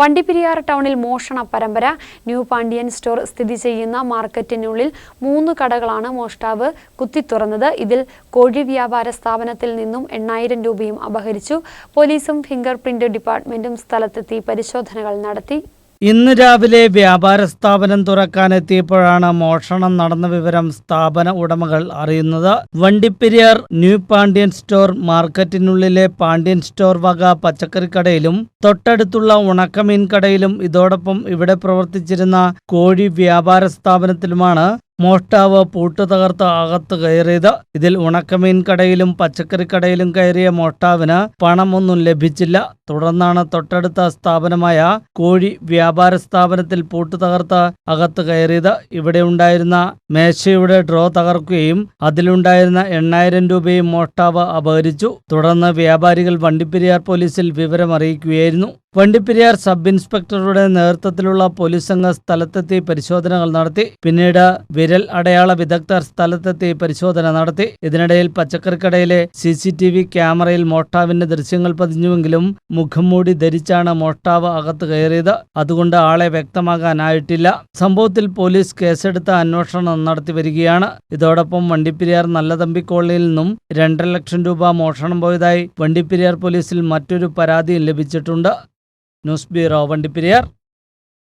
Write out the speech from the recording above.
വണ്ടിപ്പെരിയാർ ടൗണിൽ മോഷണ പരമ്പര. ന്യൂ പാണ്ഡ്യൻ സ്റ്റോർ സ്ഥിതി ചെയ്യുന്ന മാർക്കറ്റിനുള്ളിൽ മൂന്ന് കടകളാണ് മോഷ്ടാവ് കുത്തിത്തുറന്നത് ഇതിൽ കോഴി വ്യാപാര സ്ഥാപനത്തിൽ നിന്നും എണ്ണായിരം രൂപയും അപഹരിച്ചു. പോലീസും ഫിംഗർ പ്രിന്റ് ഡിപ്പാർട്ട്മെന്റും സ്ഥലത്തെത്തി പരിശോധനകൾ നടത്തി. ഇന്ന് രാവിലെ വ്യാപാര സ്ഥാപനം തുറക്കാനെത്തിയപ്പോഴാണ് മോഷണം നടന്ന വിവരം സ്ഥാപന ഉടമകൾ അറിയുന്നത്. വണ്ടിപ്പെരിയാർ ന്യൂ പാണ്ഡ്യൻ സ്റ്റോർ മാർക്കറ്റിനുള്ളിലെ പാണ്ഡ്യൻ സ്റ്റോർ വക പച്ചക്കറിക്കടയിലും തൊട്ടടുത്തുള്ള ഉണക്കമീൻ കടയിലും ഇതോടൊപ്പം ഇവിടെ പ്രവർത്തിച്ചിരുന്ന കോഴി വ്യാപാര സ്ഥാപനത്തിലുമാണ് മോഷ്ടാവ് പൂട്ട് തകർത്ത് അകത്ത് കയറിയത് ഇതിൽ ഉണക്കമീൻ കടയിലും പച്ചക്കറിക്കടയിലും കയറിയ മോഷ്ടാവിന് പണമൊന്നും ലഭിച്ചില്ല. തുടർന്നാണ് തൊട്ടടുത്ത സ്ഥാപനമായ കോഴി വ്യാപാര സ്ഥാപനത്തിൽ പൂട്ട് തകർത്ത് അകത്ത് കയറിയത്. ഇവിടെ ഉണ്ടായിരുന്ന മേശയുടെ ഡ്രോ തകർക്കുകയും അതിലുണ്ടായിരുന്ന എണ്ണായിരം രൂപയും മോഷ്ടാവ് അപഹരിച്ചു. തുടർന്ന് വ്യാപാരികൾ വണ്ടിപ്പെരിയാർ പോലീസിൽ വിവരം അറിയിക്കുകയായിരുന്നു വണ്ടിപ്പെരിയാർ സബ് ഇൻസ്പെക്ടറുടെ നേതൃത്വത്തിലുള്ള പോലീസ് സംഘം സ്ഥലത്തെത്തി പരിശോധനകൾ നടത്തി. പിന്നീട് വിരൽ അടയാള വിദഗ്ധർ സ്ഥലത്തെത്തി പരിശോധന നടത്തി. ഇതിനിടയിൽ പച്ചക്കറിക്കടയിലെ സി സി ടി വി ക്യാമറയിൽ മോഷ്ടാവിന്റെ ദൃശ്യങ്ങൾ പതിഞ്ഞുവെങ്കിലും മുഖം മൂടി ധരിച്ചാണ് മോഷ്ടാവ് അകത്ത് കയറിയത്. അതുകൊണ്ട് ആളെ വ്യക്തമാകാനായിട്ടില്ല സംഭവത്തിൽ പോലീസ് കേസെടുത്ത് അന്വേഷണം നടത്തി വരികയാണ്. ഇതോടൊപ്പം വണ്ടിപ്പെരിയാർ നല്ലതമ്പി കോളനിയിൽ നിന്നും രണ്ടര ലക്ഷം രൂപ മോഷണം പോയതായി വണ്ടിപ്പെരിയാർ പോലീസിൽ മറ്റൊരു പരാതിയും ലഭിച്ചിട്ടുണ്ട്. News bureau Vandiperiyar.